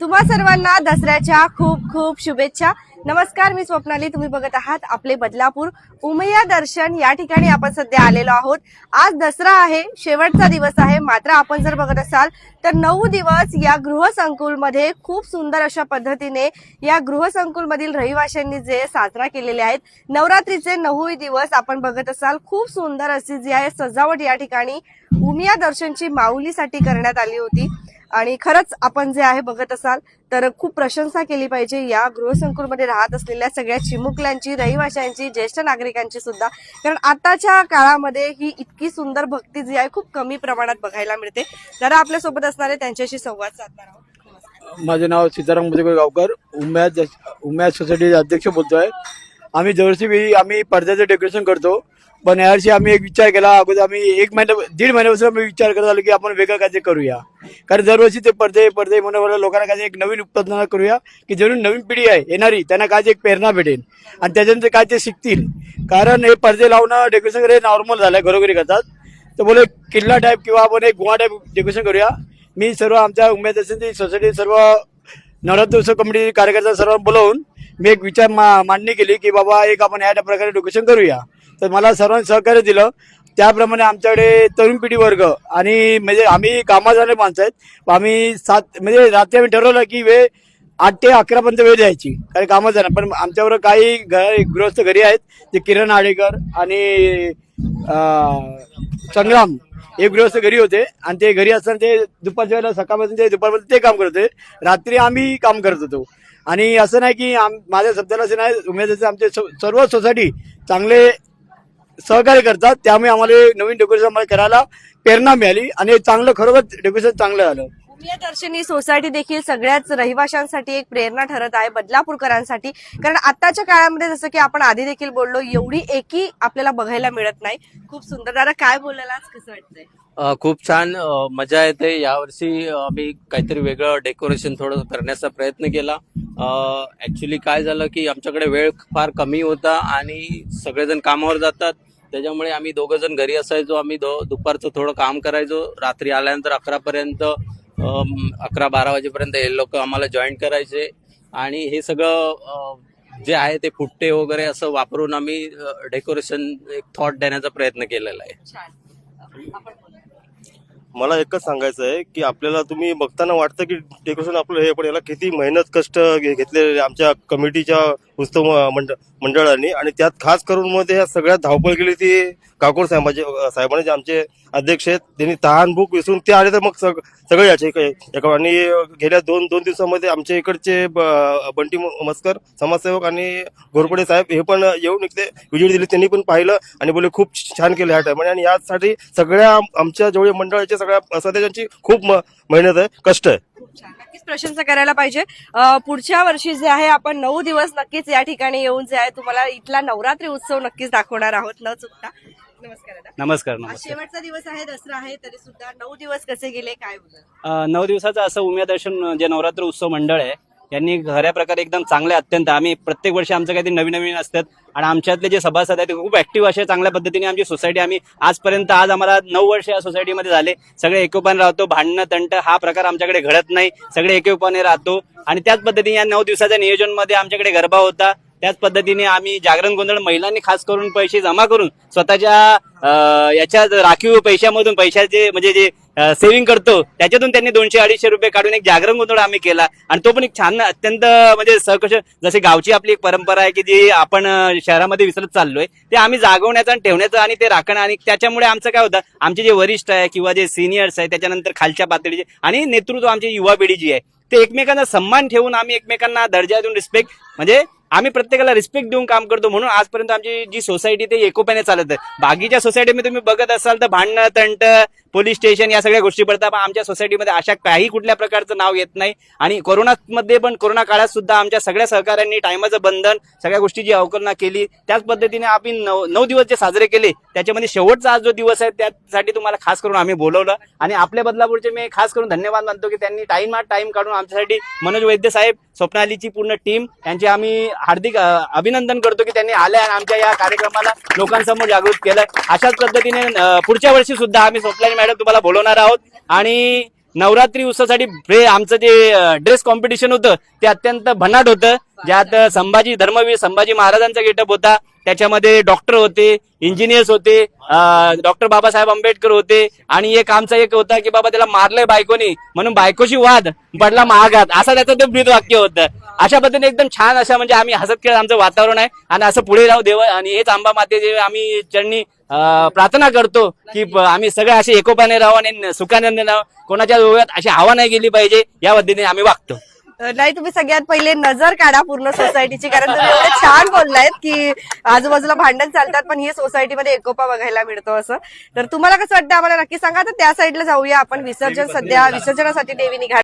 तुम्हा सर्वांना दसऱ्याच्या खूप खूप शुभेच्छा. नमस्कार मी स्वप्नाली. तुम्ही बघत आहात आपले बदलापूर. उमया दर्शन या ठिकाणी आपण सध्या आलेलो आहोत. आज दसरा आहे शेवटचा दिवस आहे. मात्र आपण जर बघत असाल तर नऊ दिवस या गृहसंकुलमध्ये खूप सुंदर अशा पद्धतीने या गृहसंकुलमधील रहिवाशांनी जे साजरा केलेले आहेत नवरात्रीचे नऊही दिवस आपण बघत असाल खूप सुंदर अशी जी आहे सजावट या ठिकाणी उमिया दर्शनची माऊलीसाठी करण्यात आली होती. आणि खरंच आपण जे आहे बघत असाल तर खूप प्रशंसा केली पाहिजे या गृहसंकुलमध्ये राहत असलेल्या सगळ्या चिमुकल्यांची रहिवाशांची ज्येष्ठ नागरिकांची सुद्धा. कारण आताच्या काळामध्ये ही इतकी सुंदर भक्ती जी आहे खूप कमी प्रमाणात बघायला मिळते. जरा आपल्यासोबत असणारे त्यांच्याशी संवाद साधणार आहोत. माझे नाव सीताराम मुदेकर गावकर उम्या उम्या सोसायटीचे अध्यक्ष बोलतोय. आम्ही दरवर्षी वेळी आम्ही पडद्याचं डेकोरेशन करतो. पण यावर्षी आम्ही एक विचार केला अगोदर आम्ही एक महिना दीड महिन्यापासून आम्ही विचार करत आलो की आपण वेगळं काहीतरी करूया. कारण दरवर्षी ते पडदे पडदे म्हणून लोकांना काही एक नवीन उत्पादन करूया की जरूर नवीन पिढी आहे येणारी त्यांना काय एक प्रेरणा भेटेल. आणि त्याच्यानंतर काय ते शिकतील. कारण हे पडदे लावणं डेकोरेशन हे नॉर्मल झालंय घरोघरी करतात. तर बोले किल्ला टाईप किंवा आपण एक गुहा टाईप डेकोरेशन करूया. मी सर्व आमच्या उमेद असेल सोसायटी सर्व नवरात्र उत्सव कमिटी कार्यकर्ता सर्व बोलवून मी एक विचार मा मांडणी केली की बाबा एक आपण या प्रकारे डेकोरेशन करूया. तर मला सर्वांनी सहकार्य दिलं. त्याप्रमाणे आमच्याकडे तरुण पिढी वर्ग आणि म्हणजे आम्ही कामात जाणारे माणसं आहेत. आम्ही सात म्हणजे रात्री आम्ही ठरवलं की वेळ आठ ते अकरापर्यंत वेळ द्यायची. कारण कामात जाणार पण आमच्यावर काही घर गृहस्थ घरी आहेत. ते किरण आडेकर आणि संग्राम हे गृहस्थ घरी होते. आणि ते घरी असताना ते दुपारच्या वेळेला सकाळपासून ते दुपारपर्यंत ते काम करत होते. रात्री आम्ही काम करत होतो. आणि असं नाही की आम- माझ्या शब्दाला असं नाही उमेदवार आमचे स- सर्व सोसायटी चांगले सहकार्य करतात त्यामुळे आम्हाला नवीन डेकोरेशन आम्हाला करायला प्रेरणा मिळाली आणि चांगलं खरोखर डेकोरेशन चांगलं झालं प्रियदर्शनी सोसायटी देखील सगळ्याच रहिवाशांसाठी एक प्रेरणा ठरत आहे बदलापूरकरांसाठी. कारण आताच्या काळामध्ये जसं की आपण आधी देखील बोललो एवढी एकी आपल्याला बघायला मिळत नाही. खूप सुंदर. दादा काय बोलायला आज? कसं वाटतंय? खूप छान. मजा येते. यावर्षी आम्ही काहीतरी वेगळं डेकोरेशन थोडं करण्याचा प्रयत्न केला. ऍक्च्युली काय झालं की आमच्याकडे वेळ फार कमी होता आणि सगळेजण कामावर जातात. त्याच्यामुळे आम्ही दोघं जण घरी असायचो. आम्ही दो दुपारचं थोडं काम करायचो. रात्री आल्यानंतर अकरापर्यंत पर्यंत अकरा बारा वाजेपर्यंत हे लोक आम्हाला जॉईन करायचे. आणि हे सगळं जे आहे ते फुट्टे वगैरे असं वापरून आम्ही डेकोरेशन एक थॉट देण्याचा प्रयत्न केलेला आहे. छान. आपण बोला. मला एकच सांगायचं आहे की आपल्याला तुम्ही बघताना वाटतं की डेकोरेशन आपलं हे पण याला किती मेहनत कष्ट घेतलेले आमच्या कमिटीच्या उत्सव मंडळ मंडळांनी. आणि त्यात खास करून मध्ये ह्या सगळ्यात धावपळ केली ती काकोड साहेबांचे साहेबांनी जे आमचे अध्यक्ष आहेत त्यांनी तहान भूक विसरून ते आले तर मग सग- सगळे याचे काही- एका- आणि गेल्या दोन दोन दिवसामध्ये आमच्या इकडचे ब- बंटी मस्कर समाजसेवक आणि घोरपडे साहेब हे पण येऊन इकडे विजिट दिली. त्यांनी पण पाहिलं आणि बोले खूप छान केलं ह्या टायमाने आणि यासाठी सगळ्या आमच्या जेवढे मंडळाच्या सगळ्या सदस्यांची खूप म- मेहनत आहे कष्ट आहे. नक्कीच प्रशंसा करायला पाहिजे. पुढच्या वर्षी जे आहे आपण नऊ दिवस नक्कीच या ठिकाणी येऊन जे आहे तुम्हाला इथला नवरात्री उत्सव नक्कीच दाखवणार आहोत. न चुकता. नमस्कार नमस्कार शेवटचा दिवस आहे दसरा आहे तरी सुद्धा नऊ दिवस कसे गेले काय नऊ दिवसाचं असं उमिया दर्शन जे नवरात्र उत्सव मंडळ आहे यांनी खऱ्या प्रकारे एकदम चांगले अत्यंत. आम्ही प्रत्येक वर्षी आमचं काहीतरी नवीन नवीन असतात. आणि आमच्यातले जे सभासद आहेत ते खूप ऍक्टिव्ह असे चांगल्या पद्धतीने आमची सोसायटी आम्ही आजपर्यंत आज आम्हाला नऊ वर्ष या सोसायटीमध्ये झाले. सगळे एकोपाने राहतो भांडणं तंट हा प्रकार आमच्याकडे घडत नाही. सगळे एकोपाने राहतो. आणि त्याच पद्धतीने या नऊ दिवसाच्या नियोजनमध्ये आमच्याकडे गरबा होता. त्याच पद्धतीने आम्ही जागरण गोंधळ महिलांनी खास करून पैसे जमा करून स्वतःच्या याच्या राखीव पैशामधून पैशाचे म्हणजे जे सेव्हिंग करतो त्याच्यातून त्यांनी दोनशे अडीचशे रुपये काढून एक जागरण गोंधळ आम्ही केला. आणि तो पण एक छान अत्यंत म्हणजे सहकश जसे गावची आपली एक परंपरा आहे की जी आपण शहरामध्ये विसरत चाललोय ते आम्ही जागवण्याचं आणि ठेवण्याचं आणि ते राखणं आणि त्याच्यामुळे आमचं काय होतं आमचे जे वरिष्ठ आहे किंवा जे सिनियर्स आहे त्याच्यानंतर खालच्या पातळीचे आणि नेतृत्व आमची युवा पिढी जी आहे ते एकमेकांना सन्मान ठेवून आम्ही एकमेकांना दर्जा देऊन रिस्पेक्ट म्हणजे आम्ही प्रत्येकाला रिस्पेक्ट देऊन काम करतो म्हणून आजपर्यंत आमची जी सोसायटी ते एकोप्याने चालत आहे. बाकीच्या सोसायटीमध्ये तुम्ही बघत असाल तर भांडणं तंट पोलीस स्टेशन या सगळ्या गोष्टी पडतात. पण आमच्या सोसायटीमध्ये अशा काही कुठल्या प्रकारचं नाव येत नाही. आणि कोरोनामध्ये पण कोरोना काळात सुद्धा आमच्या सगळ्या सहकाऱ्यांनी टायमाचं बंधन सगळ्या गोष्टीची अवकलना केली त्याच पद्धतीने आम्ही नऊ नऊ दिवस जे साजरे केले त्याच्यामध्ये शेवटचा आज जो दिवस आहे त्यासाठी तुम्हाला खास करून आम्ही बोलवलं. आणि आपल्या बदलापूरचे मी खास करून धन्यवाद मानतो की त्यांनी टाईम हा टाइम काढून आमच्यासाठी मनोज वैद्य साहेब स्वप्नालीची पूर्ण टीम यांचे आम्ही हार्दिक अभिनंदन करतो की त्यांनी आल्या आणि आमच्या या कार्यक्रमाला लोकांसमोर जागृत केलं. अशाच पद्धतीने पुढच्या वर्षी सुद्धा आम्ही स्वप्नाली मॅडम तुम्हाला बोलवणार आहोत. आणि नवरात्री उत्सवासाठी हे आमचं जे ड्रेस कॉम्पिटिशन होतं ते अत्यंत भन्नाट होतं. ज्यात संभाजी धर्मवीर संभाजी महाराजांचा गेटअप होता. त्याच्यामध्ये डॉक्टर होते इंजिनियर्स होते डॉक्टर बाबासाहेब आंबेडकर होते आणि एक आमचा एक होता की बाबा त्याला मारलंय बायकोनी म्हणून बायकोशी वाद पडला महागात. असं त्याचं ते ब्रीद वाक्य होतं. अशा पद्धतीने एकदम छान अशा म्हणजे आम्ही हसत खेळत आमचं वातावरण आहे. आणि असं पुढे राहू देव आणि हेच आंबा मातेचे आम्ही चरणी प्रार्थना करतो की आम्ही सगळे असे एकोपाने राहू आणि सुखानंद राहू. कोणाच्या डोळ्यात अशी हवा नाही गेली पाहिजे या पद्धतीने आम्ही वागतो. नाही तुम्ही सगळ्यात पहिले नजर काढा पूर्ण सोसायटीची कारण तुम्ही एवढे छान बोललायत की आजूबाजूला भांडण चालतात पण ही सोसायटीमध्ये एकोपा बघायला मिळतो असं. तर तुम्हाला कसं वाटतं? आम्हाला नक्की सांगा. तर त्या साईडला जाऊया आपण. विसर्जन सध्या विसर्जनासाठी देवी निघाली